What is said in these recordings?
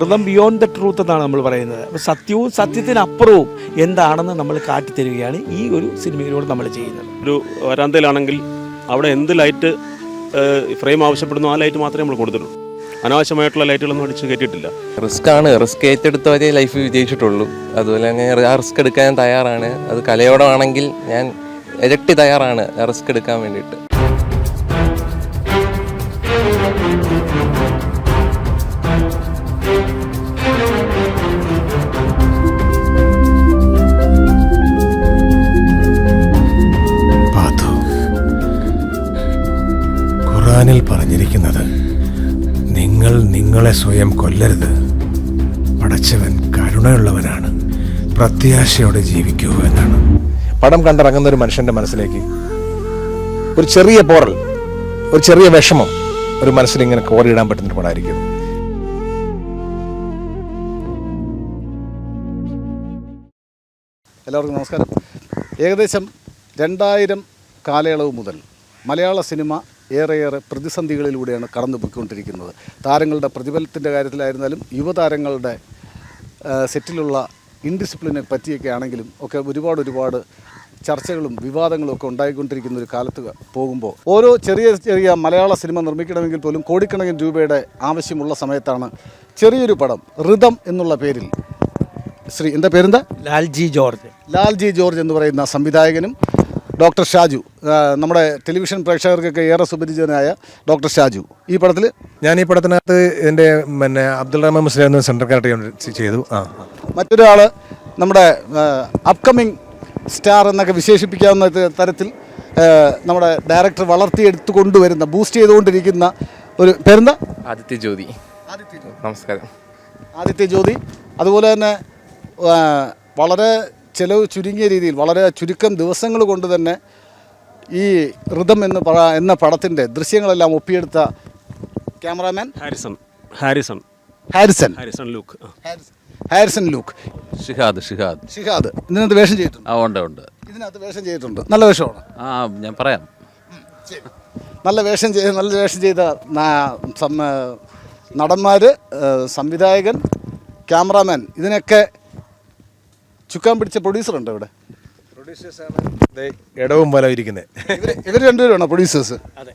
Ritham beyond the truth എന്നാണ് നമ്മൾ പറയുന്നത്. അപ്പോൾ സത്യവും സത്യത്തിനപ്പുറവും എന്താണെന്ന് നമ്മൾ കാട്ടിത്തരികയാണ് ഈ ഒരു സിനിമയിലൂടെ നമ്മൾ ചെയ്യുന്നത്. ഒരു വരാന്തയിലാണെങ്കിൽ അവിടെ എന്ത് ലൈറ്റ് ഫ്രെയിം ആവശ്യപ്പെടുന്നു ആ ലൈറ്റ് മാത്രമേ നമ്മൾ കൊടുത്തിട്ടുള്ളൂ. അനാവശ്യമായിട്ടുള്ള ലൈറ്റുകളൊന്നും അടിച്ച് കയറ്റിയിട്ടില്ല. റിസ്ക് ആണ്. റിസ്ക് ഏറ്റെടുത്തവരെ ലൈഫ് വിജയിച്ചിട്ടുള്ളൂ. അതുപോലെ തന്നെ ആ റിസ്ക് എടുക്കാൻ തയ്യാറാണ്. അത് കലയോടമാണെങ്കിൽ ഞാൻ ഇരട്ടി തയ്യാറാണ് റിസ്ക് എടുക്കാൻ വേണ്ടിയിട്ട്. നിങ്ങളെ സ്വയം കൊല്ലരുത്. പടച്ചവൻ കരുണയുള്ളവനാണ്. പ്രത്യാശയോടെ ജീവിക്കൂ എന്നാണ്. പടം കണ്ടിറങ്ങുന്ന ഒരു മനുഷ്യന്റെ മനസ്സിലേക്ക് ഒരു ചെറിയ പോറൽ ഒരു ചെറിയ വിഷമം ഒരു മനസ്സിൽ ഇങ്ങനെ കോറിയിടാൻ പറ്റുന്ന ഒരു പടമായിരിക്കും എല്ലാവർക്കും നമസ്കാരം. ഏകദേശം രണ്ടായിരം കാലയളവ് മുതൽ മലയാള സിനിമ ഏറെയേറെ പ്രതിസന്ധികളിലൂടെയാണ് കടന്നു പോയിക്കൊണ്ടിരിക്കുന്നത് താരങ്ങളുടെ പ്രതിഫലത്തിന്റെ കാര്യത്തിലായിരുന്നാലും യുവതാരങ്ങളുടെ സെറ്റിലുള്ള ഇൻഡിസിപ്ലിനെ പറ്റിയൊക്കെ ആണെങ്കിലും ഒക്കെ ഒരുപാട് ഒരുപാട് ചർച്ചകളും വിവാദങ്ങളും ഒക്കെ ഉണ്ടായിക്കൊണ്ടിരിക്കുന്ന ഒരു കാലത്ത് പോകുമ്പോൾ ഓരോ ചെറിയ ചെറിയ മലയാള സിനിമ നിർമ്മിക്കണമെങ്കിൽ പോലും കോടിക്കണക്കിന് രൂപയുടെ ആവശ്യമുള്ള സമയത്താണ് ചെറിയൊരു പടം ഋതം എന്നുള്ള പേരിൽ. ശ്രീ എന്താ പേരെന്താ? ലാൽജി ജോർജ്. ലാൽജി ജോർജ് എന്ന് പറയുന്ന സംവിധായകനും ഡോക്ടർ ഷാജു നമ്മുടെ ടെലിവിഷൻ പ്രേക്ഷകർക്കൊക്കെ ഏറെ സുപരിചിതനായ ഡോക്ടർ ഷാജു. ഈ പടത്തിൽ ഞാൻ ഈ പടത്തിനകത്ത് എന്റെ പിന്നെ അബ്ദുൾ റഹ്മാൻ മുസ്ലിം എന്ന സെൻട്രൽ ക്യാരക്ടർ ചെയ്തു. ആ. മറ്റൊരാൾ നമ്മുടെ അപ്കമിങ് സ്റ്റാർ എന്നൊക്കെ വിശേഷിപ്പിക്കാവുന്ന തരത്തിൽ നമ്മുടെ ഡയറക്ടർ വളർത്തിയെടുത്ത് കൊണ്ടുവരുന്ന ബൂസ്റ്റ് ചെയ്തുകൊണ്ടിരിക്കുന്ന ഒരു പേരെന്താ? ആദിത്യ ജ്യോതി. നമസ്കാരം. ആദിത്യ ജ്യോതി. അതുപോലെ തന്നെ വളരെ ചിലവ് ചുരുങ്ങിയ രീതിയിൽ വളരെ ചുരുക്കം ദിവസങ്ങൾ കൊണ്ട് തന്നെ ഈ ഋതം എന്ന് പറ എന്ന പടത്തിന്റെ ദൃശ്യങ്ങളെല്ലാം ഒപ്പിയെടുത്ത cameraman? Harrison. Harrison. Harrison. Harrison Luke. Harrison. Luke. Shihad Shihad. Shihad. ഇതിനകത്ത് വേഷം ചെയ്തിട്ടുണ്ട്. ആ ഉണ്ട് ഉണ്ട്. ഇതിനകത്ത് വേഷം ചെയ്തിട്ടുണ്ട്. നല്ല വേഷമാണ്. ആ ഞാൻ പറയാം. നല്ല വേഷം ചെയ്ത് നല്ല വേഷം ചെയ്ത നടന്മാർ സംവിധായകൻ ക്യാമറാമാൻ ഇതിനൊക്കെ ചുക്കാൻ പിടിച്ച പ്രൊഡ്യൂസർ ഉണ്ട് ഇവിടെ? ദേ ഇടവും പോലെ ഇരിക്കുന്നത് ഇവർ ഇവർ രണ്ടുപേരാണോ പ്രൊഡ്യൂസേഴ്സ് അതെ.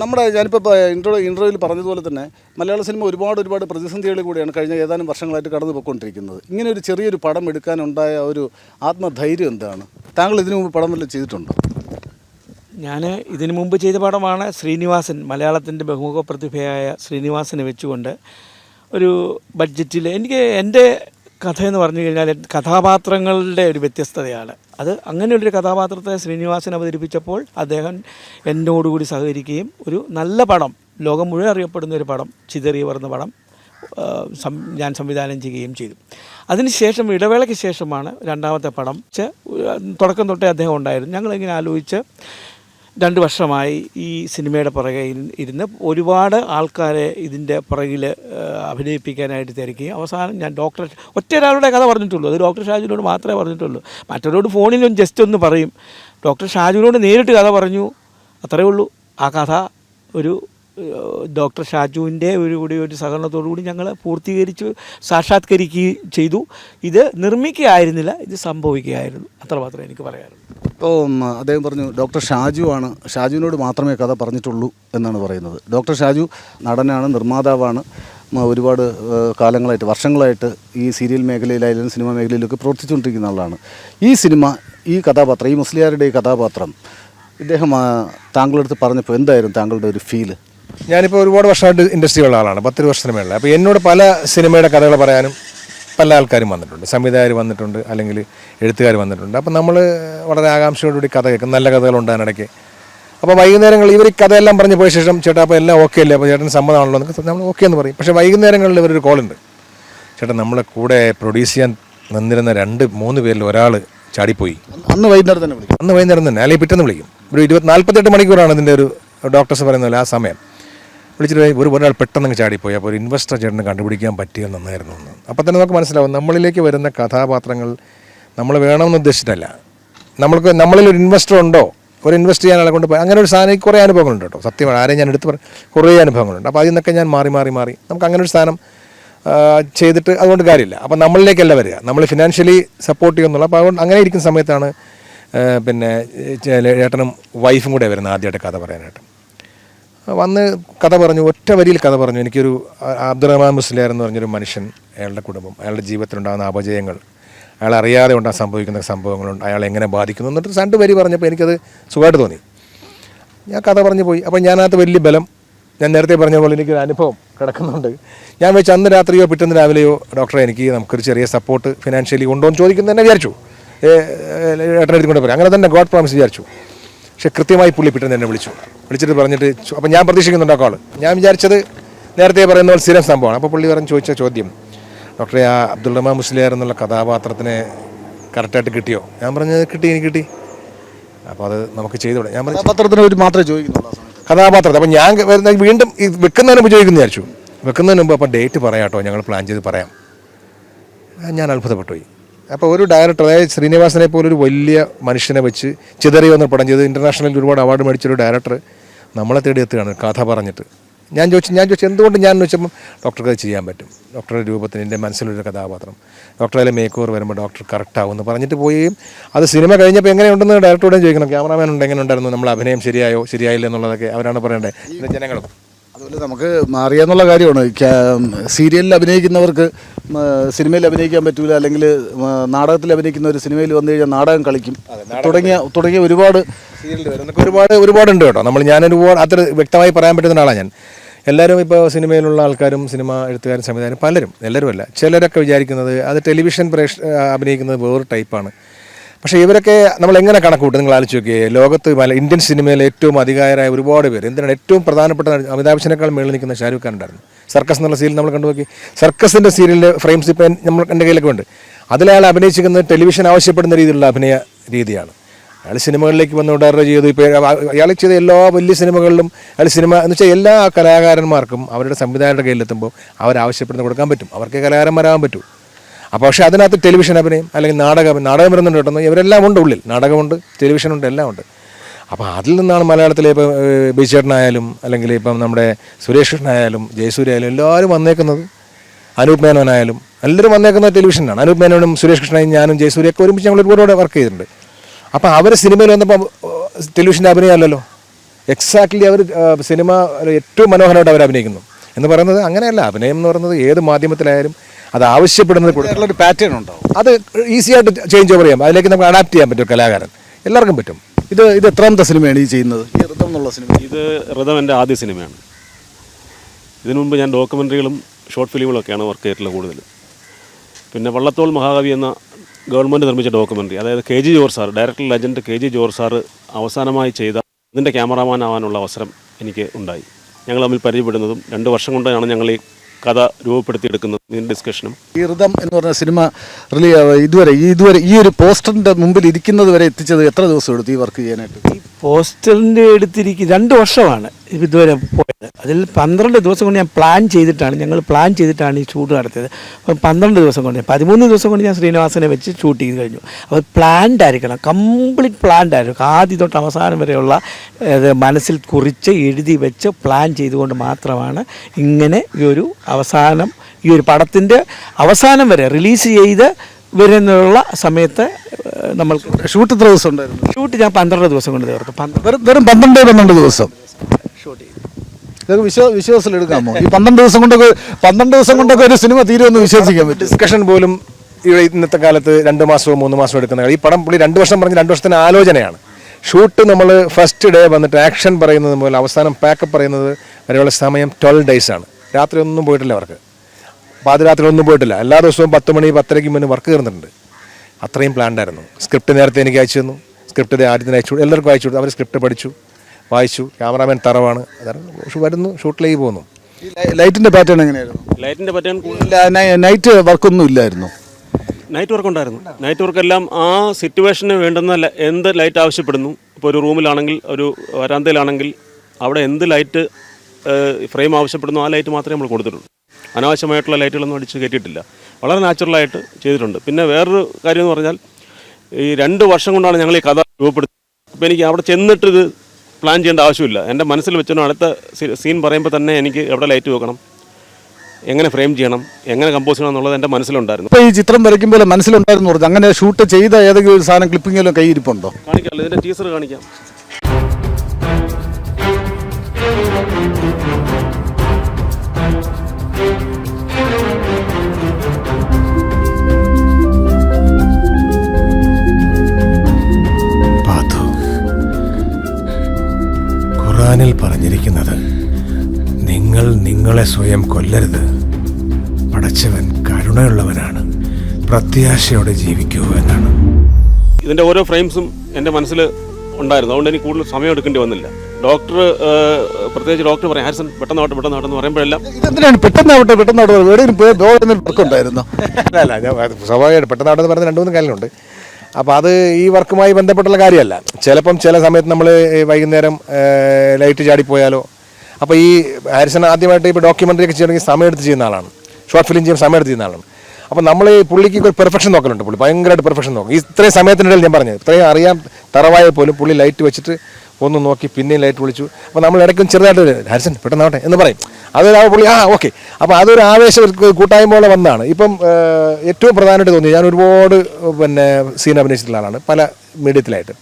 നമ്മുടെ ഞാനിപ്പോൾ ഇൻട്രോ ഇന്റർവ്യൂവിൽ പറഞ്ഞതുപോലെ തന്നെ മലയാള സിനിമ ഒരുപാട് ഒരുപാട് പ്രതിസന്ധികളിൽ കൂടിയാണ് കഴിഞ്ഞ ഏതാനും വർഷങ്ങളായിട്ട് കടന്നു പോയിക്കൊണ്ടിരിക്കുന്നത്. ഇങ്ങനെ ഒരു ചെറിയൊരു പടം എടുക്കാനുണ്ടായ ഒരു ആത്മധൈര്യം എന്താണ്? താങ്കൾ ഇതിനു മുമ്പ് പടം വല്ലതും ചെയ്തിട്ടുണ്ടോ? ഞാൻ ഇതിനു മുമ്പ് ചെയ്ത പടമാണ് ശ്രീനിവാസൻ മലയാളത്തിന്റെ ബഹുമുഖ പ്രതിഭയായ ശ്രീനിവാസനെ വെച്ചുകൊണ്ട് ഒരു ബഡ്ജറ്റിൽ എനിക്ക് എന്റെ കഥ എന്ന് പറഞ്ഞു കഴിഞ്ഞാൽ കഥാപാത്രങ്ങളുടെ ഒരു വ്യത്യസ്തതയാണ്. അത് അങ്ങനെയുള്ളൊരു കഥാപാത്രത്തെ ശ്രീനിവാസൻ അവതരിപ്പിച്ചപ്പോൾ അദ്ദേഹം എന്നോടുകൂടി സഹകരിക്കുകയും ഒരു നല്ല പടം ലോകം മുഴുവൻ അറിയപ്പെടുന്ന ഒരു പടം ചിതറിയവർ എന്ന പടം ഞാൻ സംവിധാനം ചെയ്യുകയും ചെയ്തു. അതിനുശേഷം ഇടവേളയ്ക്ക് ശേഷമാണ് രണ്ടാമത്തെ പടം. തുടക്കം തൊട്ടേ അദ്ദേഹം ഉണ്ടായിരുന്നു. ഞങ്ങളിങ്ങനെ ആലോചിച്ച് രണ്ട് വർഷമായി ഈ സിനിമയുടെ പുറകെ ഇരു- ഇരുന്ന് ഒരുപാട് ആൾക്കാരെ ഇതിന്റെ പുറകിൽ അഭിനയിപ്പിക്കാനായിട്ട് തിരക്കി അവസാനം ഞാൻ ഡോക്ടർ ഒറ്റ ഒരാളുടെ കഥ പറഞ്ഞിട്ടുള്ളൂ. അത് ഡോക്ടർ ഷാജുവിനോട് മാത്രമേ പറഞ്ഞിട്ടുള്ളൂ. മറ്റവരോട് ഫോണിലും ജസ്റ്റ് ഒന്ന് പറയും. ഡോക്ടർ ഷാജുവിനോട് നേരിട്ട് കഥ പറഞ്ഞു. അത്രയേ ഉള്ളൂ. ആ കഥ ഒരു ഡോക്ടർ ഷാജുവിന്റെ ഒരു കൂടി ഒരു സഹകരണത്തോടു കൂടി ഞങ്ങൾ പൂർത്തീകരിച്ച് സാക്ഷാത്കരിക്കുകയും ചെയ്തു. ഇത് നിർമ്മിക്കുകയായിരുന്നില്ല ഇത് സംഭവിക്കുകയായിരുന്നു. അത്ര മാത്രമേ എനിക്ക് പറയാറുള്ളൂ ഇപ്പോൾ അദ്ദേഹം പറഞ്ഞു ഡോക്ടർ ഷാജു ആണ് ഷാജുവിനോട് മാത്രമേ കഥ പറഞ്ഞിട്ടുള്ളൂ എന്നാണ് പറയുന്നത്. ഡോക്ടർ ഷാജു നടനാണ് നിർമ്മാതാവാണ്. ഒരുപാട് കാലങ്ങളായിട്ട് വർഷങ്ങളായിട്ട് ഈ സീരിയൽ മേഖലയിലായാലും സിനിമ മേഖലയിലൊക്കെ പ്രവർത്തിച്ചുകൊണ്ടിരിക്കുന്ന ആളാണ്. ഈ സിനിമ ഈ കഥാപാത്രം ഈ മുസ്ലിയാരുടെ ഈ കഥാപാത്രം ഇദ്ദേഹം താങ്കളുടെ അടുത്ത് പറഞ്ഞപ്പോൾ എന്തായിരുന്നു താങ്കളുടെ ഒരു ഫീൽ? ഞാനിപ്പോൾ ഒരുപാട് വർഷമായിട്ട് ഇൻഡസ്ട്രിയുള്ള ആളാണ്. പത്തിരു വർഷം സിനിമയുള്ള അപ്പോൾ എന്നോട് പല സിനിമയുടെ കഥകൾ പറയാനും പല ആൾക്കാരും വന്നിട്ടുണ്ട്. സംവിധായകർ വന്നിട്ടുണ്ട് അല്ലെങ്കിൽ എഴുത്തുകാർ വന്നിട്ടുണ്ട്. അപ്പോൾ നമ്മൾ വളരെ ആകാംക്ഷയോടുകൂടി കഥ കേൾക്കും. നല്ല കഥകളുണ്ട് അതിനിടയ്ക്ക്. അപ്പോൾ വൈകുന്നേരങ്ങളിൽ ഇവർ ഈ കഥയെല്ലാം പറഞ്ഞ് പോയ ശേഷം ചേട്ടാ അപ്പോൾ എല്ലാം ഓക്കെ അല്ലേ? അപ്പോൾ ചേട്ടൻ സമ്മതമാണല്ലോ എന്നൊക്കെ നമ്മൾ ഓക്കെ എന്ന് പറയും. പക്ഷേ വൈകുന്നേരങ്ങളിൽ ഇവരൊരു കോളുണ്ട് ചേട്ടാ നമ്മളെ കൂടെ പ്രൊഡ്യൂസ് ചെയ്യാൻ നിന്നിരുന്ന രണ്ട് മൂന്ന് പേരിൽ ഒരാൾ ചാടിപ്പോയി. അന്ന് വൈകുന്നേരം തന്നെ വിളിക്കും. അന്ന് വൈകുന്നേരം തന്നെ അല്ലെങ്കിൽ പിറ്റേന്ന് വിളിക്കും. ഒരു ഇരുപത്തി നാൽപ്പത്തെട്ട് മണിക്കൂറാണ് ഇതിന്റെ ഒരു ഡോക്ടേഴ്സ് പറയുന്ന പോലെ ആ സമയം. വിളിച്ചിട്ട് ഒരു ഒരാൾ പെട്ടെന്ന് ചാടിപ്പോയി. അപ്പോൾ ഒരു ഇൻവെസ്റ്റർ ചേട്ടന് കണ്ടുപിടിക്കാൻ പറ്റിയത് നന്നായിരുന്നു എന്ന്. അപ്പോൾ തന്നെ നമുക്ക് മനസ്സിലാവും നമ്മളിലേക്ക് വരുന്ന കഥാപാത്രങ്ങൾ നമ്മൾ വേണമെന്ന് ഉദ്ദേശിച്ചിട്ടല്ല. നമ്മൾക്ക് നമ്മളിൽ ഒരു ഇൻവെസ്റ്റർ ഉണ്ടോ? ഒരു ഇൻവെസ്റ്റ് ചെയ്യാൻ ആളെ കൊണ്ട് അങ്ങനെ ഒരു സാധനം കുറേ അനുഭവങ്ങളുണ്ട് കേട്ടോ. സത്യമാണ്. ആരെയും ഞാൻ എടുത്ത് പറഞ്ഞു കുറേ അനുഭവങ്ങളുണ്ട്. അപ്പോൾ അതിൽ നിന്നൊക്കെ ഞാൻ മാറി മാറി മാറി. നമുക്ക് അങ്ങനെ ഒരു സ്ഥാനം ചെയ്തിട്ട് അതുകൊണ്ട് കാര്യമില്ല. അപ്പോൾ നമ്മളിലേക്കല്ല വരിക. നമ്മൾ ഫിനാൻഷ്യലി സപ്പോർട്ട് ചെയ്യുന്നുള്ളൂ അപ്പോൾ അതുകൊണ്ട് അങ്ങനെ ഇരിക്കുന്ന സമയത്താണ് പിന്നെ ഏട്ടനും വൈഫും കൂടെ വരുന്നത് ആദ്യമായിട്ട് കഥ പറയാനായിട്ട്. വന്ന് കഥ പറഞ്ഞു ഒറ്റ വരിയിൽ കഥ പറഞ്ഞു. എനിക്കൊരു അബ്ദുറഹ്മാൻ മുസ്ലിയാർ എന്ന് പറഞ്ഞൊരു മനുഷ്യൻ അയാളുടെ കുടുംബം അയാളുടെ ജീവിതത്തിലുണ്ടാകുന്ന അപജയങ്ങൾ അയാൾ അറിയാതെ ഉണ്ടാ സംഭവിക്കുന്ന സംഭവങ്ങളുണ്ട് അയാൾ എങ്ങനെ ബാധിക്കുന്നു എന്നിട്ട് രണ്ട് വരി പറഞ്ഞപ്പോൾ എനിക്കത് സുഖമായിട്ട് തോന്നി. ഞാൻ കഥ പറഞ്ഞു പോയി. അപ്പോൾ ഞാനകത്ത് വലിയ ബലം ഞാൻ നേരത്തെ പറഞ്ഞ പോലെ എനിക്കൊരു അനുഭവം കിടക്കുന്നുണ്ട്. ഞാൻ വെച്ച് അന്ന് രാത്രിയോ പിറ്റേന്ന് രാവിലെയോ ഡോക്ടറെ എനിക്ക് നമുക്കൊരു ചെറിയ സപ്പോർട്ട് ഫിനാൻഷ്യലി ഉണ്ടോ എന്ന് ചോദിക്കുന്നത് തന്നെ വിചാരിച്ചു. ഏട്ടനെടുത്തുകൊണ്ട് പോയി. അങ്ങനെ തന്നെ ഗോഡ് പ്രോമിസ് വിചാരിച്ചു. പക്ഷേ കൃത്യമായി പുള്ളി പിറ്റേന്ന് എന്നെ വിളിച്ചു. വിളിച്ചിട്ട് പറഞ്ഞിട്ട് അപ്പോൾ അപ്പം ഞാൻ പ്രതീക്ഷിക്കുന്നുണ്ട് ആ ഞാൻ വിചാരിച്ചത് നേരത്തെ പറയുന്ന പോലെ സ്ഥിരം സംഭവമാണ്. അപ്പോൾ പുള്ളി പറഞ്ഞ് ചോദിച്ച ചോദ്യം ഡോക്ടറെ ആ അബ്ദുൾ റഹ്മാൻ മുസ്ലിയാർ എന്നുള്ള കഥാപാത്രത്തിനെ കറക്റ്റായിട്ട് കിട്ടിയോ? ഞാൻ പറഞ്ഞത് കിട്ടി എനിക്ക് കിട്ടി. അപ്പോൾ അത് നമുക്ക് ചെയ്തുകൂടെ? ഞാൻ പറഞ്ഞു കഥാപാത്രത്തിനെ ഒരു മാത്രമേ ചോദിക്കുന്നുള്ളൂ കഥാപാത്രത്തെ അപ്പം ഞാൻ വരുന്ന വീണ്ടും ഈ വെക്കുന്നതിന് മുമ്പ് ചോദിക്കുന്നു വിചാരിച്ചു. വെക്കുന്നതിന് മുമ്പ് അപ്പം ഡേറ്റ് പറയാം കേട്ടോ ഞങ്ങൾ പ്ലാൻ ചെയ്ത് പറയാം. ഞാൻ അത്ഭുതപ്പെട്ടു പോയി അപ്പോൾ ഒരു ഡയറക്ടർ അതായത് ശ്രീനിവാസനെ പോലൊരു ഒരു വലിയ മനുഷ്യനെ വെച്ച് ചിതറി വന്ന് പടം ചെയ്ത് ഇന്റർനാഷണലിൽ ഒരുപാട് അവാർഡ് മേടിച്ചൊരു ഡയറക്ടർ നമ്മളെ തേടി എത്തുകയാണ് കഥ പറഞ്ഞിട്ട്. ഞാൻ ചോദിച്ചു ഞാൻ ചോദിച്ചു എന്തുകൊണ്ട് ഞാൻ ചോദിച്ചപ്പം ഡോക്ടർക്ക് അത് ചെയ്യാൻ പറ്റും? ഡോക്ടറുടെ രൂപത്തിന് എന്റെ മനസ്സിലൊരു കഥാപാത്രം. ഡോക്ടർ അതിലെ മേക്ക് ഓവർ വരുമ്പോൾ ഡോക്ടർ കറക്റ്റാവും എന്ന് പറഞ്ഞിട്ട് പോവുകയും അത് സിനിമ കഴിഞ്ഞപ്പോൾ എങ്ങനെയുണ്ടെന്ന് ഡയറക്ടറോടും ചോദിക്കണം ക്യാമറാമാൻ ഉണ്ട് എങ്ങനെ ഉണ്ടായിരുന്നു നമ്മൾ അഭിനയം ശരിയായോ ശരിയായില്ല എന്നുള്ളതൊക്കെ അവരാണ് പറയേണ്ടത്. ജനങ്ങളും അതുപോലെ നമുക്ക് അറിയാന്നുള്ള കാര്യമാണ്. സീരിയലിൽ അഭിനയിക്കുന്നവർക്ക് സിനിമയിൽ അഭിനയിക്കാൻ പറ്റൂല അല്ലെങ്കിൽ നാടകത്തിൽ അഭിനയിക്കുന്ന ഒരു സിനിമയിൽ വന്നു കഴിഞ്ഞാൽ നാടകം കളിക്കും. തുടങ്ങിയ തുടങ്ങിയ ഒരുപാട് സീരിയലിൽ വരുന്നൊക്കെ ഒരുപാട് ഒരുപാടുണ്ട് കേട്ടോ. നമ്മൾ ഞാൻ ഒരുപാട് അത്ര വ്യക്തമായി പറയാൻ പറ്റുന്ന ആളാണ് ഞാൻ. എല്ലാവരും ഇപ്പോൾ സിനിമയിലുള്ള ആൾക്കാരും സിനിമ എഴുത്തുകാരും സംവിധാനം പലരും എല്ലാവരും അല്ല ചിലരൊക്കെ വിചാരിക്കുന്നത് അത് ടെലിവിഷൻ പ്രേക്ഷ അഭിനയിക്കുന്നത് വേറൊരു ടൈപ്പാണ് പക്ഷേ ഇവരൊക്കെ നമ്മൾ എങ്ങനെ കണക്കൂട്ടും? നിങ്ങൾ ആലോചിച്ച് നോക്കിയേ ലോകത്ത് ഇന്ത്യൻ സിനിമയിലെ ഏറ്റവും അധികാരമായ ഒരുപാട് പേര് എന്തിനാണ് ഏറ്റവും പ്രധാനപ്പെട്ട അമിതാഭ് ബച്ചനേക്കാൾ മേളിൽ നിൽക്കുന്ന ഷാരൂഖ് ഖാൻ ഉണ്ടായിരുന്നു. സർക്കസ് എന്നുള്ള സീരിയൽ നമ്മൾ കണ്ടു നോക്കി. സർക്കസിന്റെ സീരിയലിന്റെ ഫ്രെയിംസ് ഇപ്പം നമ്മൾ എന്റെ കയ്യിലൊക്കെ ഉണ്ട്. അതിലയാൾ അഭിനയിച്ചിരിക്കുന്നത് ടെലിവിഷൻ ആവശ്യപ്പെടുന്ന രീതിയിലുള്ള അഭിനയ രീതിയാണ്. അയാൾ സിനിമകളിലേക്ക് വന്ന് ഡയറക്റ്റ് ചെയ്തു. ഇപ്പോൾ അയാൾ ചെയ്ത എല്ലാ വലിയ സിനിമകളിലും അയാൾ സിനിമ എന്ന് വെച്ചാൽ എല്ലാ കലാകാരന്മാർക്കും അവരുടെ സംവിധായകരുടെ കയ്യിലെത്തുമ്പോൾ അവരാവശ്യപ്പെടുന്ന കൊടുക്കാൻ പറ്റും. അവർക്ക് കലാകാരന്മാരാകാൻ പറ്റും. അപ്പോൾ പക്ഷേ അതിനകത്ത് ടെലിവിഷൻ അഭിനയം അല്ലെങ്കിൽ നാടകം നാടകം വരുന്നുണ്ട് കേട്ടോ. ഇവരെല്ലാം ഉണ്ട് ഉള്ളിൽ. നാടകമുണ്ട് ടെലിവിഷനുണ്ട് എല്ലാം ഉണ്ട്. അപ്പോൾ അതിൽ നിന്നാണ് മലയാളത്തിലെ ഇപ്പോൾ ബിചേട്ടനായാലും അല്ലെങ്കിൽ ഇപ്പം നമ്മുടെ സുരേഷ് കൃഷ്ണനായാലും ജയസൂര്യ ആയാലും എല്ലാവരും വന്നേക്കുന്നത്. അനൂപ് മേനോനായാലും എല്ലാവരും വന്നേക്കുന്നത് ടെലിവിഷനാണ് അനൂപ് മേനോനും സുരേഷ് കൃഷ്ണയും ഞാനും ജയസൂര്യയൊക്കെ ഒരുമിച്ച് ഞങ്ങൾ ഒരുപാട് വർക്ക് ചെയ്തിട്ടുണ്ട്. അപ്പോൾ അവർ സിനിമയിൽ വന്നപ്പോൾ ടെലിവിഷന്റെ അഭിനയമല്ലല്ലോ. എക്സാക്ട്ലി അവർ സിനിമ ഏറ്റവും മനോഹരമായിട്ട് അവർ അഭിനയിക്കുന്നു. എന്ന് പറയുന്നത് അങ്ങനെയല്ല. അഭിനയം എന്ന് പറയുന്നത് ഏത് മാധ്യമത്തിലായാലും അത് ആവശ്യപ്പെടുന്നത് ഒരു പാറ്റേൺ ഉണ്ടാവും അത് ഈസിയായിട്ട് ചേഞ്ച് ഓവർ ചെയ്യാം. അതിലേക്ക് നമുക്ക് അഡാപ്റ്റ് ചെയ്യാൻ പറ്റും കലാകാരൻ. എല്ലാവർക്കും പറ്റും. ഇത് ഇത് എത്രാമത്തെ സിനിമയാണ് ഈ ചെയ്യുന്നത്? ഈ ഋതം എന്നുള്ള സിനിമ. ഇത് ഋതം എന്റെ ആദ്യ സിനിമയാണ്. ഇതിനു മുമ്പ് ഞാൻ ഡോക്യുമെന്ററികളും ഷോർട്ട് ഫിലിമുകളൊക്കെയാണ് വർക്ക് ചെയ്തിട്ടുള്ളത് കൂടുതൽ. പിന്നെ വള്ളത്തോൾ മഹാകവി എന്ന ഗവൺമെന്റ് നിർമ്മിച്ച ഡോക്യുമെന്ററി അതായത് K G George sir director legend K G George sir അവസാനമായി ചെയ്ത ഇതിന്റെ ക്യാമറാമാൻ ആവാനുള്ള അവസരം എനിക്ക് ഉണ്ടായി. ഞങ്ങൾ തമ്മിൽ പരിചയപ്പെടുന്നതും രണ്ട് വർഷം കൊണ്ടാണ് ഞങ്ങൾ ഈ കഥ രൂപപ്പെടുത്തിയെടുക്കുന്നത് ഇതിന്റെ ഡിസ്കഷനും ഈ ഋതം എന്ന് പറഞ്ഞ സിനിമ റിലീ ഇതുവരെ ഈ ഇതുവരെ ഈ ഒരു പോസ്റ്ററിന്റെ മുമ്പിൽ ഇരിക്കുന്നത് വരെ എത്തിച്ചത് എത്ര ദിവസം എടുത്തു ഈ വർക്ക് ചെയ്യാനായിട്ട്? ഈ പോസ്റ്ററിന്റെ എടുത്തിരിക്കും രണ്ട് വർഷമാണ്. ഇതുവരെ പോയത്. അതിൽ പന്ത്രണ്ട് ദിവസം കൊണ്ട് ഞാൻ പ്ലാൻ ചെയ്തിട്ടാണ് ഞങ്ങൾ പ്ലാൻ ചെയ്തിട്ടാണ് ഈ ഷൂട്ട് നടത്തിയത്. അപ്പം പന്ത്രണ്ട് ദിവസം കൊണ്ട് പതിമൂന്ന് ദിവസം കൊണ്ട് ഞാൻ ശ്രീനിവാസനെ വെച്ച് ഷൂട്ട് ചെയ്ത് കഴിഞ്ഞു. അപ്പോൾ പ്ലാൻഡ് ആയിരിക്കണം കംപ്ലീറ്റ് പ്ലാൻഡ് ആയിരിക്കും ആദ്യം തൊട്ട് അവസാനം വരെയുള്ള മനസ്സിൽ കുറിച്ച് എഴുതി വെച്ച് പ്ലാൻ ചെയ്തുകൊണ്ട് മാത്രമാണ് ഇങ്ങനെ ഈ ഒരു അവസാനം ഈ ഒരു പടത്തിന്റെ അവസാനം വരെ റിലീസ് ചെയ്ത് വരുന്നുള്ള സമയത്ത് നമ്മൾ ഷൂട്ട് എത്ര ദിവസം ഉണ്ടായിരുന്നു. ഷൂട്ട് ഞാൻ പന്ത്രണ്ട് ദിവസം കൊണ്ട് തീർത്തു. വെറും പന്ത്രണ്ട് പന്ത്രണ്ട് ദിവസം. ഇതൊക്കെ വിശ്വാ വിശ്വാസത്തിൽ എടുക്കാമോ ഈ പന്ത്രണ്ട് ദിവസം കൊണ്ടൊക്കെ പന്ത്രണ്ട് ദിവസം കൊണ്ടൊക്കെ ഒരു സിനിമ തീരുമെന്ന് വിശ്വസിക്കാൻ പറ്റും ഡിസ്കഷൻ പോലും ഇവിടെ ഇന്നത്തെ കാലത്ത് രണ്ട് മാസമോ മൂന്ന് മാസമോ എടുക്കുന്ന ഈ പടം പുള്ളി രണ്ട് വർഷം പറഞ്ഞ് രണ്ട് വർഷത്തിന് ആലോചനയാണ്. ഷൂട്ട് നമ്മൾ ഫസ്റ്റ് ഡേ വന്നിട്ട് ആക്ഷൻ പറയുന്നത് മുതൽ അവസാനം പാക്കപ്പ് പറയുന്നത് വരെയുള്ള സമയം ട്വൽവ് ഡേയ്സ് ആണ്. രാത്രി ഒന്നും പോയിട്ടില്ല അവർക്ക് പാതിരാത്രി ഒന്നും പോയിട്ടില്ല. എല്ലാ ദിവസവും പത്ത് മണി പത്തരയ്ക്ക് മുന്നേ വർക്ക് കയറുന്നുണ്ട് അത്രയും പ്ലാൻഡായിരുന്നു സ്ക്രിപ്റ്റ് നേരത്തെ എനിക്ക് അയച്ചു തന്നു. സ്ക്രിപ്റ്റ് ആദ്യത്തിന് അയച്ചു എല്ലാവർക്കും അയച്ചു കൊടുത്തു. അവർ സ്ക്രിപ്റ്റ് പഠിച്ചു. വായിച്ചു. ക്യാമറാമാൻ തറവാണ്. വരുന്നു ഷൂട്ടിലേക്ക് പോകുന്നു. ലൈറ്റിന്റെ പാറ്റേൺ എങ്ങനെയായിരുന്നു? ലൈറ്റിന്റെ പാറ്റേൺ ഇല്ല, നൈറ്റ് വർക്കൊന്നും ഇല്ലായിരുന്നു. നൈറ്റ് വർക്ക് ഉണ്ടായിരുന്നു. നൈറ്റ് വർക്ക് എല്ലാം ആ സിറ്റുവേഷന് വേണ്ടുന്ന എന്ത് ലൈറ്റ് ആവശ്യപ്പെടുന്നു? ഇപ്പോൾ ഒരു റൂമിലാണെങ്കിൽ ഒരു വരാന്തയിലാണെങ്കിൽ അവിടെ എന്ത് ലൈറ്റ് ഫ്രെയിം ആവശ്യപ്പെടുന്നു? ആ ലൈറ്റ് മാത്രമേ നമ്മൾ കൊടുത്തിട്ടുള്ളൂ. അനാവശ്യമായിട്ടുള്ള ലൈറ്റുകളൊന്നും അടിച്ച് കയറ്റിയിട്ടില്ല. വളരെ നാച്ചുറലായിട്ട് ചെയ്തിട്ടുണ്ട്. പിന്നെ വേറൊരു കാര്യം എന്ന് പറഞ്ഞാൽ ഈ രണ്ട് വർഷം കൊണ്ടാണ് ഞങ്ങൾ ഈ കഥ രൂപപ്പെടുത്തി അപ്പോൾ എനിക്ക് അവിടെ ചെന്നിട്ട് ഇത് പ്ലാൻ ചെയ്യേണ്ട ആവശ്യമില്ല. എന്റെ മനസ്സിൽ വെച്ചോണം അടുത്ത സീൻ പറയുമ്പോൾ തന്നെ എനിക്ക് എവിടെ ലൈറ്റ് വെക്കണം? എങ്ങനെ ഫ്രെയിം ചെയ്യണം? എങ്ങനെ കമ്പോസ് ചെയ്യണം എന്നുള്ളത് എന്റെ മനസ്സിലുണ്ടായിരുന്നു. ഇപ്പോൾ ഈ ചിത്രം വരയ്ക്കുമ്പോൾ മനസ്സിലുണ്ടായിരുന്നു പറഞ്ഞു അങ്ങനെ ഷൂട്ട് ചെയ്ത ഏതെങ്കിലും ഒരു സാധനം ക്ലിപ്പിങ്ങിലും കൈയിരിപ്പുണ്ടോ കാണിക്കാമല്ലോ ഇതിന്റെ ടീച്ചർ കാണിക്കാം. പറഞ്ഞിരിക്കുന്നത്. നിങ്ങൾ നിങ്ങളെ സ്വയം കൊല്ലരുത്. പടച്ചവൻ കരുണയുള്ളവനാണ്. പ്രത്യാശയോടെ ജീവിക്കൂ എന്നാണ്. ഇതിന്റെ ഓരോ ഫ്രെയിംസും എന്റെ മനസ്സിൽ ഉണ്ടായിരുന്നു. അതുകൊണ്ട് എനിക്ക് കൂടുതൽ സമയം എടുക്കേണ്ടി വന്നില്ല. ഡോക്ടർ പ്രത്യേകിച്ച് ഡോക്ടർ പറയാം ഹാരിസൺ പെട്ടെന്ന് ആവട്ടെ പെട്ടെന്ന് ആവട്ടെ എന്ന് പറയുമ്പോഴെല്ലാം ഇതെന്തിനാണ് പെട്ടെന്നാവട്ടെ പെട്ടെന്നാവട്ടെ? വേറെ വർക്കുണ്ടായിരുന്നു അല്ല ഞാൻ സ്വാഭാവികമായിട്ട് പെട്ടെന്ന് എന്ന് പറഞ്ഞ രണ്ട് മൂന്ന് കാര്യങ്ങളുണ്ട്. അപ്പോൾ അത് ഈ വർക്കുമായി ബന്ധപ്പെട്ടുള്ള കാര്യമല്ല. ചിലപ്പം ചില സമയത്ത് നമ്മൾ വൈകുന്നേരം ലൈറ്റ് ചാടിപ്പോയാലോ അപ്പോൾ ഈ ഹാരിസൺ ആദ്യമായിട്ട് ഇപ്പോൾ ഡോക്യുമെന്ററി ഒക്കെ ചെയ്യണമെങ്കിൽ സമയം എടുത്ത് ചെയ്യുന്ന ആളാണ്. ഷോർട്ട് ഫിലിം ചെയ്യാൻ സമയം എടുത്ത് ചെയ്യുന്ന ആളാണ്. അപ്പോൾ നമ്മൾ പുള്ളിക്ക് ഒരു പെർഫെക്ഷൻ നോക്കലുണ്ട് പുള്ളി. ഭയങ്കരമായിട്ട് പെർഫെക്ഷൻ നോക്കും. ഇത്രയും സമയത്തിനിടയിൽ ഞാൻ പറഞ്ഞത്. ഇത്രയും അറിയാം തറവായ പോലും പുള്ളി ലൈറ്റ് വെച്ചിട്ട് ഒന്ന് നോക്കി പിന്നെയും ലൈറ്റ് വിളിച്ചു. അപ്പോൾ നമ്മൾ ഇടയ്ക്കും ചെറുതായിട്ട് ഹാരിസൺ പെട്ടെന്നാവട്ടെ എന്ന് പറയും. അതൊരു ആ പുള്ളി ആ ഓക്കെ അപ്പോൾ അതൊരു ആവേശം കൂട്ടായ്മ പോലെ വന്നതാണ് ഇപ്പം ഏറ്റവും പ്രധാനമായിട്ട് തോന്നി ഞാൻ ഒരുപാട് പിന്നെ സീൻ അഭിനയിച്ചിട്ടുള്ള ആളാണ് പല മീഡിയത്തിലായിട്ട്.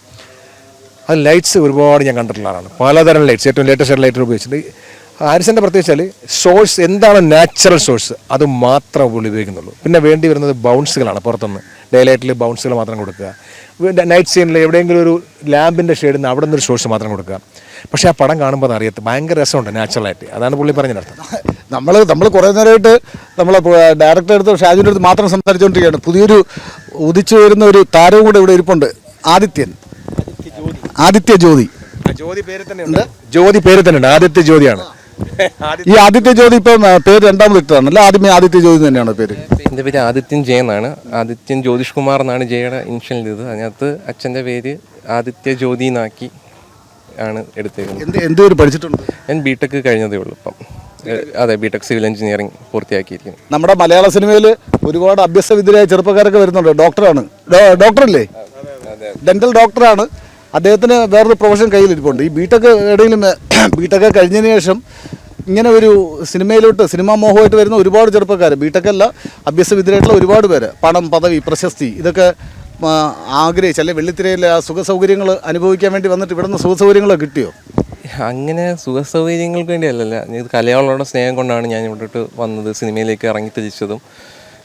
അത് ലൈറ്റ്സ് ഒരുപാട് ഞാൻ കണ്ടിട്ടുള്ള ആളാണ്. പലതരം ലൈറ്റ്സ് ഏറ്റവും ലേറ്റസ്റ്റ് ലൈറ്റ് ഉപയോഗിച്ചിട്ടുണ്ട് ഹാരിസന്റെ പ്രത്യേകിച്ചാൽ സോഴ്സ് എന്താണ് നാച്ചുറൽ സോഴ്സ് അത് മാത്രം പുള്ളി ഉപയോഗിക്കുന്നുള്ളൂ. പിന്നെ വേണ്ടി വരുന്നത് ബൗൺസുകളാണ് പുറത്തുനിന്ന്. ഡേ ലൈറ്റിൽ ബൗൺസുകൾ മാത്രം കൊടുക്കുക. നൈറ്റ് സീനിൽ എവിടെയെങ്കിലും ഒരു ലാമ്പിന്റെ ഷെയ്ഡിൽ നിന്ന് അവിടെ നിന്നൊരു സോഴ്സ് മാത്രം കൊടുക്കുക. പക്ഷേ ആ പടം കാണുമ്പോൾ അത് അറിയത്ത് ഭയങ്കര രസമുണ്ട് നാച്ചുറലായിട്ട് അതാണ് പുള്ളി പറഞ്ഞതിനർത്ഥം നമ്മൾ നമ്മൾ കുറേ നേരമായിട്ട് നമ്മൾ ഡയറക്ടർ അടുത്ത് ഷാജുവിന്റെ അടുത്ത് മാത്രം സംസാരിച്ചുകൊണ്ടിരിക്കുകയാണ് പുതിയൊരു ഉദിച്ചു വരുന്ന ഒരു താരവും കൂടെ ഇവിടെ ഇരിപ്പുണ്ട്. ആദിത്യൻ. ആദിത്യ ജ്യോതി. ജ്യോതി. പേര് തന്നെ ഉണ്ട് ജ്യോതി പേര് തന്നെ ഉണ്ട് ആദ്യത്തെ ജ്യോതിയാണ് ഈ ആദിത്യ ജ്യോതി ഇപ്പം പേര് രണ്ടാമത് ഇട്ടതാണ് അല്ല ആദ്യമേ ആദിത്യ ജ്യോതി തന്നെയാണ് പേര്? എന്റെ പേര് ആദിത്യൻ ജയ എന്നാണ് ആദിത്യൻ ജ്യോതിഷ് കുമാർ എന്നാണ് ജയയുടെ ഇനിഷ്യൽ ഇത്. അതിനകത്ത് അച്ഛന്റെ പേര് ആദിത്യ ജ്യോതി എന്നാക്കി ആണ് എടുത്തേക്കുന്നത്. എന്ത് എന്തൊരു പഠിച്ചിട്ടുണ്ട്? ഞാൻ ബിടെക് കഴിഞ്ഞതേ ഉള്ളൂ ഇപ്പം. അതെ ബിടെക് സിവിൽ എഞ്ചിനീയറിംഗ് പൂർത്തിയാക്കിയിരിക്കുന്നു. നമ്മുടെ മലയാള സിനിമയിൽ ഒരുപാട് അഭ്യസ്ത വിദ്യരായ ചെറുപ്പക്കാരൊക്കെ വരുന്നുണ്ട്. ഡോക്ടറാണ്. ഡോക്ടറല്ലേ? ഡെന്റൽ ഡോക്ടറാണ് അദ്ദേഹത്തിന് വേറൊരു പ്രൊഫഷൻ കയ്യിലിരിപ്പുണ്ട്. ഈ ബിടെക് ഇടയിലും ബിടെക് കഴിഞ്ഞതിന് ശേഷം ഇങ്ങനെ ഒരു സിനിമയിലോട്ട് സിനിമാ മോഹമായിട്ട് വരുന്ന ഒരുപാട് ചെറുപ്പക്കാർ ബിടെക് അല്ല അഭ്യസ്തവിദ്യരായിട്ടുള്ള ഒരുപാട് പേര് പണം പദവി പ്രശസ്തി ഇതൊക്കെ ആഗ്രഹിച്ച് അല്ലെ വെള്ളിത്തിരയിലെ ആ സുഖ സൗകര്യങ്ങൾ അനുഭവിക്കാൻ വേണ്ടി വന്നിട്ട് ഇവിടുന്ന് സുഖ സൗകര്യങ്ങളൊക്കെ കിട്ടിയോ? അങ്ങനെ സുഖ സൗകര്യങ്ങൾക്ക് വേണ്ടിയല്ലല്ല. ഇത് കലയോടുള്ള സ്നേഹം കൊണ്ടാണ് ഞാൻ ഇവിടോട്ട് വന്നത് സിനിമയിലേക്ക് ഇറങ്ങി തിരിച്ചതും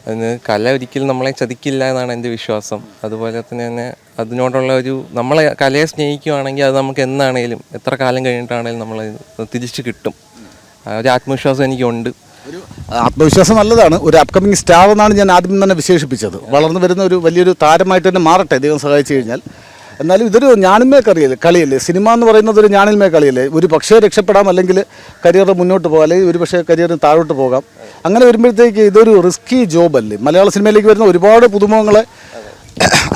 അതിന് കല ഒരിക്കലും നമ്മളെ ചതിക്കില്ല എന്നാണ് എന്റെ വിശ്വാസം. അതുപോലെ തന്നെ തന്നെ അതിനോടുള്ള ഒരു നമ്മളെ കലയെ സ്നേഹിക്കുകയാണെങ്കിൽ അത് നമുക്ക് എന്നാണേലും എത്ര കാലം കഴിഞ്ഞിട്ടാണേലും നമ്മൾ തിരിച്ച് കിട്ടും. ഒരു ആത്മവിശ്വാസം എനിക്കുണ്ട്. ഒരു ആത്മവിശ്വാസം നല്ലതാണ്. ഒരു അപ്കമിങ് സ്റ്റാർ എന്നാണ് ഞാൻ ആദ്യം തന്നെ വിശേഷിപ്പിച്ചത്. വളർന്നു വരുന്ന ഒരു വലിയൊരു താരമായിട്ട് തന്നെ മാറട്ടെ ദൈവം സഹായിച്ചു കഴിഞ്ഞാൽ. എന്നാലും ഇതൊരു ഞാനിന്മേ കളിയല്ലേ? കളിയല്ലേ? സിനിമ എന്ന് പറയുന്നത് ഒരു ഞാനിന്മേ കളിയല്ലേ? ഒരു പക്ഷേ രക്ഷപ്പെടാം അല്ലെങ്കിൽ കരിയർ മുന്നോട്ട് പോകാം അല്ലെങ്കിൽ ഒരു പക്ഷേ കരിയറിന് താഴോട്ട് പോകാം. അങ്ങനെ വരുമ്പോഴത്തേക്ക് ഇതൊരു റിസ്കി ജോബല്ലേ മലയാള സിനിമയിലേക്ക് വരുന്ന ഒരുപാട് പുതുമുഖങ്ങളെ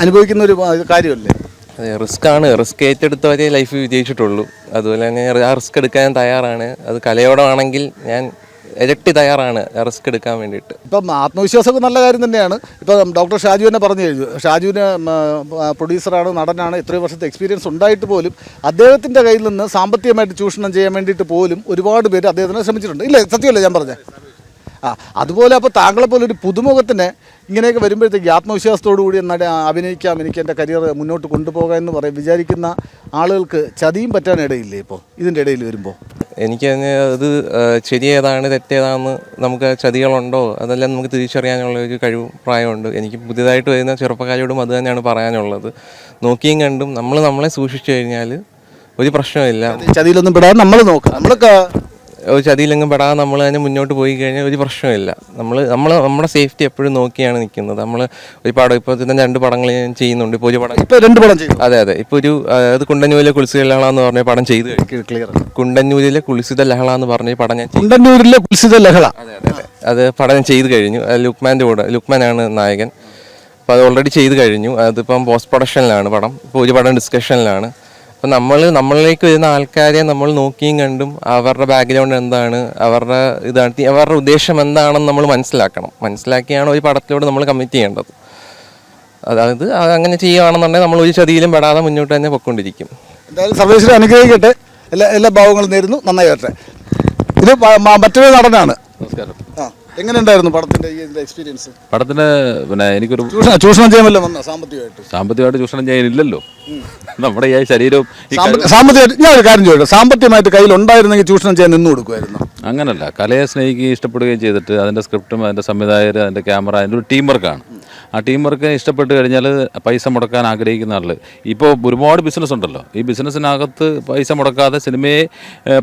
അനുഭവിക്കുന്ന ഒരു കാര്യമല്ലേ? അതെ റിസ്ക് ആണ്. റിസ്ക് ഏറ്റെടുത്തവരെ ലൈഫ് വിജയിച്ചിട്ടുള്ളൂ. അതുപോലെ തന്നെ ആ റിസ്ക് എടുക്കാൻ തയ്യാറാണ്. അത് കലയോടമാണെങ്കിൽ ഞാൻ ഇരട്ടി തയ്യാറാണ് റിസ്ക് എടുക്കാൻ വേണ്ടിയിട്ട്. ഇപ്പം ആത്മവിശ്വാസമൊക്കെ നല്ല കാര്യം തന്നെയാണ്. ഇപ്പം ഡോക്ടർ ഷാജു തന്നെ പറഞ്ഞു കഴിഞ്ഞു. ഷാജുവിന് പ്രൊഡ്യൂസറാണ് നടനാണ് ഇത്രയും വർഷത്തെ എക്സ്പീരിയൻസ് ഉണ്ടായിട്ട് പോലും അദ്ദേഹത്തിന്റെ കയ്യിൽ നിന്ന് സാമ്പത്തികമായിട്ട് ചൂഷണം ചെയ്യാൻ വേണ്ടിയിട്ട് പോലും ഒരുപാട് പേര് അദ്ദേഹത്തിനെ ശ്രമിച്ചിട്ടുണ്ട്. ഇല്ലേ? സത്യമല്ലേ ഞാൻ പറഞ്ഞത്? ആ അതുപോലെ അപ്പോൾ താങ്കളെ പോലെ ഒരു പുതുമുഖത്തിന് ഇങ്ങനെയൊക്കെ വരുമ്പോഴത്തേക്ക് ആത്മവിശ്വാസത്തോടു കൂടി എന്നാൽ അഭിനയിക്കാം എനിക്ക് എന്റെ കരിയർ മുന്നോട്ട് കൊണ്ടുപോകാം എന്ന് പറയും വിചാരിക്കുന്ന ആളുകൾക്ക് ചതിയും പറ്റാൻ ഇടയില്ലേ ഇപ്പോൾ ഇതിന്റെ ഇടയിൽ വരുമ്പോൾ എനിക്ക് അത് ശരിയേതാണ് തെറ്റേതാണെന്ന് നമുക്ക് ചതികളുണ്ടോ? അതെല്ലാം നമുക്ക് തിരിച്ചറിയാനുള്ള ഒരു കഴിവ് പ്രായമുണ്ട് എനിക്ക് പുതിയതായിട്ട് വരുന്ന ചെറുപ്പക്കാരോടും അത് തന്നെയാണ് പറയാനുള്ളത്. നോക്കിയും കണ്ടും നമ്മൾ നമ്മളെ സൂക്ഷിച്ചു കഴിഞ്ഞാൽ ഒരു പ്രശ്നമില്ല ചതിയിലൊന്നും പെടാതെ നമ്മൾ നോക്കാം. നമ്മളൊക്കെ ഒരു ചതിയിലെങ്ങും പെടാതെ നമ്മൾ തന്നെ മുന്നോട്ട് പോയി കഴിഞ്ഞാൽ ഒരു പ്രശ്നമില്ല. നമ്മൾ നമ്മൾ നമ്മുടെ സേഫ്റ്റി എപ്പോഴും നോക്കിയാണ് നിൽക്കുന്നത് നമ്മൾ ഒരു പടം ഇപ്പോൾ തന്നെ രണ്ട് പടങ്ങൾ ഞാൻ ചെയ്യുന്നുണ്ട്. ഇപ്പോൾ ഒരു പടം ഇപ്പോൾ രണ്ട് പടം ചെയ്തു. അതെ അതെ. ഇപ്പോൾ ഒരു അതായത് അത് കുണ്ടന്നൂരിലെ കുളിസിത ലഹള എന്ന് പറഞ്ഞ പടം ചെയ്ത് കഴിഞ്ഞു. ക്ലിയർ കുണ്ടന്നൂരിലെ കുളിസിത ലഹള എന്ന് പറഞ്ഞ പടം ഞാൻ കുണ്ടന്നൂരിലെ കുളിസിത ലഹള. അതെ അതെ അത്. പടം ഞാൻ ചെയ്ത് കഴിഞ്ഞു. ലുക്മാന്റെ കൂടെ ലുക്മാനാണ് നായകൻ. അപ്പോൾ അത് ഓൾറെഡി ചെയ്ത് കഴിഞ്ഞു. അതിപ്പം പോസ്റ്റ് പ്രൊഡക്ഷനിലാണ് പടം. ഇപ്പോൾ ഒരു പടം ഡിസ്കഷനിലാണ് അപ്പം നമ്മൾ നമ്മളിലേക്ക് വരുന്ന ആൾക്കാരെ നമ്മൾ നോക്കിയും കണ്ടും അവരുടെ ബാക്ക്ഗ്രൗണ്ട് എന്താണ് അവരുടെ ഇതാണ് അവരുടെ ഉദ്ദേശം എന്താണെന്ന് നമ്മൾ മനസ്സിലാക്കണം. മനസ്സിലാക്കിയാണ് ഒരു പടത്തിലൂടെ നമ്മൾ കമ്മിറ്റ് ചെയ്യേണ്ടത്. അതായത് അത് അങ്ങനെ ചെയ്യുകയാണെന്നുണ്ടെങ്കിൽ നമ്മൾ ഒരു ചതിയിലും പെടാതെ മുന്നോട്ട് തന്നെ പൊയ്ക്കൊണ്ടിരിക്കും. എന്തായാലും സർവേശ്വരൻ അനുഗ്രഹിക്കട്ടെ. എല്ലാ എല്ലാ ഭാവങ്ങളും നേരുന്നു. നന്നായി വരട്ടെ. ഇത് മറ്റൊരു നടനാണ്. നമസ്കാരം. എങ്ങനെയുണ്ടായിരുന്നു പടത്തിന്റെ ഈ എക്സ്പീരിയൻസ് പടത്തിന് പിന്നെ എനിക്കൊരു ചൂഷണം ചൂഷണം ചെയ്യാൻ വല്ല വന്ന സാമ്പത്തികമായിട്ട്? സാമ്പത്തികമായിട്ട് ചൂഷണം ചെയ്യാനില്ലല്ലോ. നമ്മുടെ ഈ ശരീരവും ഈ സാമ്പ- സാമ്പത്തികമായിട്ട് ഞാൻ ഒരു കാര്യം ചോദിക്കാം സാമ്പത്തികമായിട്ട് കയ്യിൽ ഉണ്ടായിരുന്നെങ്കിൽ ചൂഷണം ചെയ്യാൻ നിന്ന് കൊടുക്കുമായിരുന്നു? അങ്ങനല്ല. കലയെ സ്നേഹിക്കുകയും ഇഷ്ടപ്പെടുകയും ചെയ്തിട്ട് അതിന്റെ സ്ക്രിപ്റ്റും അതിന്റെ സംവിധായകർ അതിന്റെ ക്യാമറ അതിന്റെ ഒരു ടീം വർക്കാണ് ആ ടീം വർക്ക് ഇഷ്ടപ്പെട്ട് കഴിഞ്ഞാൽ പൈസ മുടക്കാൻ ആഗ്രഹിക്കുന്ന ആൾ ഇപ്പോൾ ഒരുപാട് ബിസിനസ് ഉണ്ടല്ലോ. ഈ ബിസിനസ്സിനകത്ത് പൈസ മുടക്കാതെ സിനിമയെ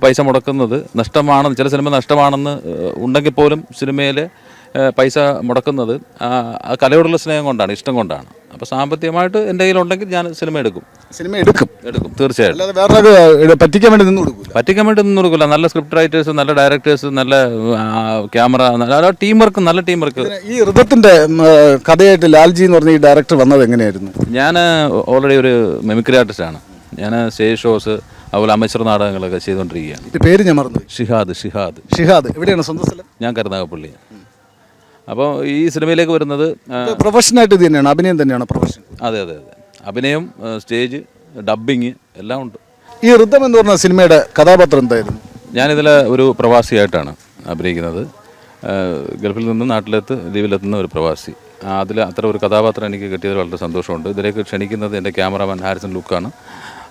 പൈസ മുടക്കുന്നത് നഷ്ടമാണെന്ന് ചില സിനിമ നഷ്ടമാണെന്ന് ഉണ്ടെങ്കിൽ പോലും സിനിമയിൽ പൈസ മുടക്കുന്നത് ആ കലയോടുള്ള സ്നേഹം കൊണ്ടാണ് ഇഷ്ടം കൊണ്ടാണ്. അപ്പോൾ സാമ്പത്തികമായിട്ട് എന്റെ കയ്യിലുണ്ടെങ്കിൽ ഞാൻ സിനിമ എടുക്കും. സിനിമ എടുക്കും. എടുക്കും തീർച്ചയായിട്ടും. അല്ലാതെ വേറെ പറ്റിക്കാൻ വേണ്ടി നിന്ന് കൊടുക്കില്ല പറ്റിക്കാൻ വേണ്ടി നിന്ന് കൊടുക്കില്ല നല്ല സ്ക്രിപ്റ്റ് റൈറ്റേഴ്സ് നല്ല ഡയറക്ടേഴ്സ് നല്ല ക്യാമറ നല്ല ടീം വർക്ക് നല്ല ടീം വർക്ക്. ഈ ഉം, കഥയായിട്ട് ലാൽജി എന്ന് പറഞ്ഞ ഈ ഡയറക്ടർ വന്നത് എങ്ങനെയായിരുന്നു? ഞാൻ ഓൾറെഡി ഒരു മെമിക്രി ആർട്ടിസ്റ്റാണ്. ഞാൻ സ്റ്റേജ് ഷോസ് അതുപോലെ അമേശ്വർ നാടകങ്ങളൊക്കെ ചെയ്തുകൊണ്ടിരിക്കുകയാണ്. പേര് ഞാൻ മറന്നു ഷിഹാദ് ഷിഹാദ്. ഷിഹാദ്. എവിടെയാണ് സ്വന്തം സ്ഥലം? ഞാൻ കരുനാഗപ്പള്ളി. അപ്പോൾ ഈ സിനിമയിലേക്ക് വരുന്നത് പ്രൊഫഷണൽ പ്രൊഫഷനായിട്ട് ഇത് തന്നെയാണ് അഭിനയം തന്നെയാണ് പ്രൊഫഷൻ. അതെ അതെ അതെ. അഭിനയം സ്റ്റേജ് ഡബ്ബിങ് എല്ലാം ഉണ്ട്. ഈ ഋതം എന്ന് പറഞ്ഞ സിനിമയുടെ കഥാപാത്രം എന്തായിരുന്നു? ഞാനിതിൽ ഒരു പ്രവാസിയായിട്ടാണ് അഭിനയിക്കുന്നത്. ഗൾഫിൽ നിന്ന് നാട്ടിലെത്ത് ലീവിലെത്തുന്ന ഒരു പ്രവാസി. അതിൽ അത്ര ഒരു കഥാപാത്രം എനിക്ക് കിട്ടിയതിൽ വളരെ സന്തോഷമുണ്ട്. ഇതിലേക്ക് ക്ഷണിക്കുന്നത് എന്റെ ക്യാമറാമാൻ ഹാരിസൺ ലുക്കാണ്.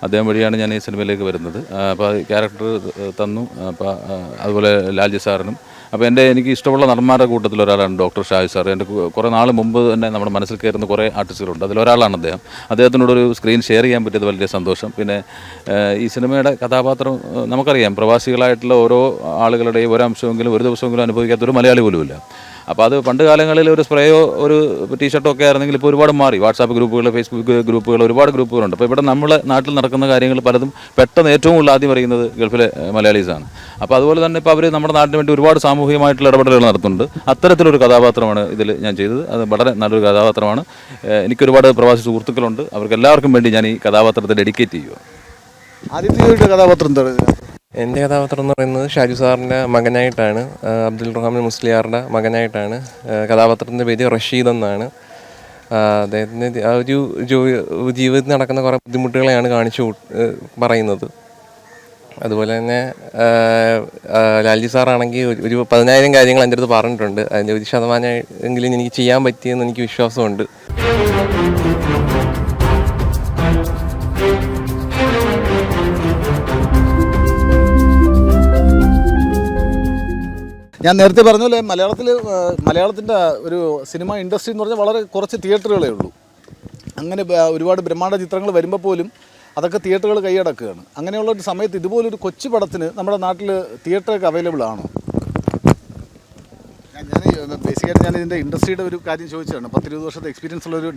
അദ്ദേഹം വഴിയാണ് ഞാൻ ഈ സിനിമയിലേക്ക് വരുന്നത്. അപ്പോൾ ക്യാരക്ടർ തന്നു. അപ്പോൾ അതുപോലെ ലാൽജി സാറിനും അപ്പോൾ എന്റെ എനിക്ക് ഇഷ്ടമുള്ള നടന്മാരുടെ കൂട്ടത്തിൽ ഒരാളാണ് ഡോക്ടർ ഷാജി സാർ. എന്റെ കുറേ നാൾ മുമ്പ് തന്നെ നമ്മുടെ മനസ്സിൽ കയറുന്ന കുറേ ആർട്ടിസ്റ്റുകളുണ്ട്. അതിലൊരാളാണ് അദ്ദേഹം. അദ്ദേഹത്തിനോടൊരു സ്ക്രീൻ ഷെയർ ചെയ്യാൻ പറ്റിയത് വലിയ സന്തോഷം. പിന്നെ ഈ സിനിമയുടെ കഥാപാത്രം നമുക്കറിയാം പ്രവാസികളായിട്ടുള്ള ഓരോ ആളുകളുടെയും ഒരു അംശമെങ്കിലും ഒരു ദിവസമെങ്കിലും അനുഭവിക്കാത്ത ഒരു മലയാളി പോലുമില്ല. അപ്പോൾ അത് പണ്ട് കാലങ്ങളിൽ ഒരു സ്പ്രേയോ ഒരു ടീഷർട്ടോ ഒക്കെ ആയിരുന്നെങ്കിൽ ഇപ്പോൾ ഒരുപാട് മാറി. വാട്സാപ്പ് ഗ്രൂപ്പുകൾ ഫേസ്ബുക്ക് ഗ്രൂപ്പുകൾ ഒരുപാട് ഗ്രൂപ്പുകളുണ്ട്. അപ്പോൾ ഇവിടെ നമ്മളെ നാട്ടിൽ നടക്കുന്ന കാര്യങ്ങൾ പലതും പെട്ടെന്ന് ഏറ്റവും കൂടുതൽ ആദ്യം അറിയുന്നത് ഗൾഫിലെ മലയാളീസാണ് അപ്പോൾ അതുപോലെ തന്നെ ഇപ്പോൾ അവർ നമ്മുടെ നാട്ടിന് വേണ്ടി ഒരുപാട് സാമൂഹികമായിട്ടുള്ള ഇടപെടലുകൾ നടത്തുന്നുണ്ട്. അത്തരത്തിലൊരു കഥാപാത്രമാണ് ഇതിൽ ഞാൻ ചെയ്തത്. അത് വളരെ നല്ലൊരു കഥാപാത്രമാണ്. എനിക്കൊരുപാട് പ്രവാസി സുഹൃത്തുക്കളുണ്ട്. അവർക്ക് എല്ലാവർക്കും വേണ്ടി ഞാൻ ഈ കഥാപാത്രത്തെ ഡെഡിക്കേറ്റ് ചെയ്യുക ആദ്യത്തെ കഥാപാത്രം എന്താണ്? എന്റെ കഥാപാത്രം എന്ന് പറയുന്നത് ഷാജു സാറിന്റെ മകനായിട്ടാണ് അബ്ദുൽ റഹ്മാൻ മുസ്ലിയാറുടെ മകനായിട്ടാണ് കഥാപാത്രത്തിന്റെ പേര് റഷീദ് എന്നാണ്. അദ്ദേഹത്തിന്റെ ആ ഒരു ജീവിതത്തിൽ നടക്കുന്ന കുറേ ബുദ്ധിമുട്ടുകളെയാണ് കാണിച്ചു പറയുന്നത്. അതുപോലെ തന്നെ ലാൽജി സാറാണെങ്കിൽ ഒരു പതിനായിരം കാര്യങ്ങൾ എന്റെ അടുത്ത് പറഞ്ഞിട്ടുണ്ട്. അതിന്റെ ഒരു ശതമാനം എങ്കിലും എനിക്ക് ചെയ്യാൻ പറ്റിയെന്ന് എനിക്ക് വിശ്വാസമുണ്ട്. ഞാൻ നേരത്തെ പറഞ്ഞ മലയാളത്തിൽ മലയാളത്തിന്റെ ഒരു സിനിമ ഇൻഡസ്ട്രി എന്ന് പറഞ്ഞാൽ വളരെ കുറച്ച് തിയേറ്ററുകളേ ഉള്ളൂ. അങ്ങനെ ഒരുപാട് ബ്രഹ്മാണ്ഡ ചിത്രങ്ങൾ വരുമ്പോൾ പോലും അതൊക്കെ തിയേറ്ററുകൾ കൈയടക്കുകയാണ്. അങ്ങനെയുള്ള ഒരു സമയത്ത് ഇതുപോലൊരു കൊച്ചു പടത്തിന് നമ്മുടെ നാട്ടിൽ തിയേറ്ററൊക്കെ അവൈലബിൾ ആണോ? ഞാൻ ബേസിക്കായിട്ട് ഞാൻ ഇതിന്റെ ഇൻഡസ്ട്രിയുടെ ഒരു കാര്യം ചോദിച്ചതാണ്. പത്തിരുപത് വർഷത്തെ എക്സ്പീരിയൻസ് ഉള്ള ഒരു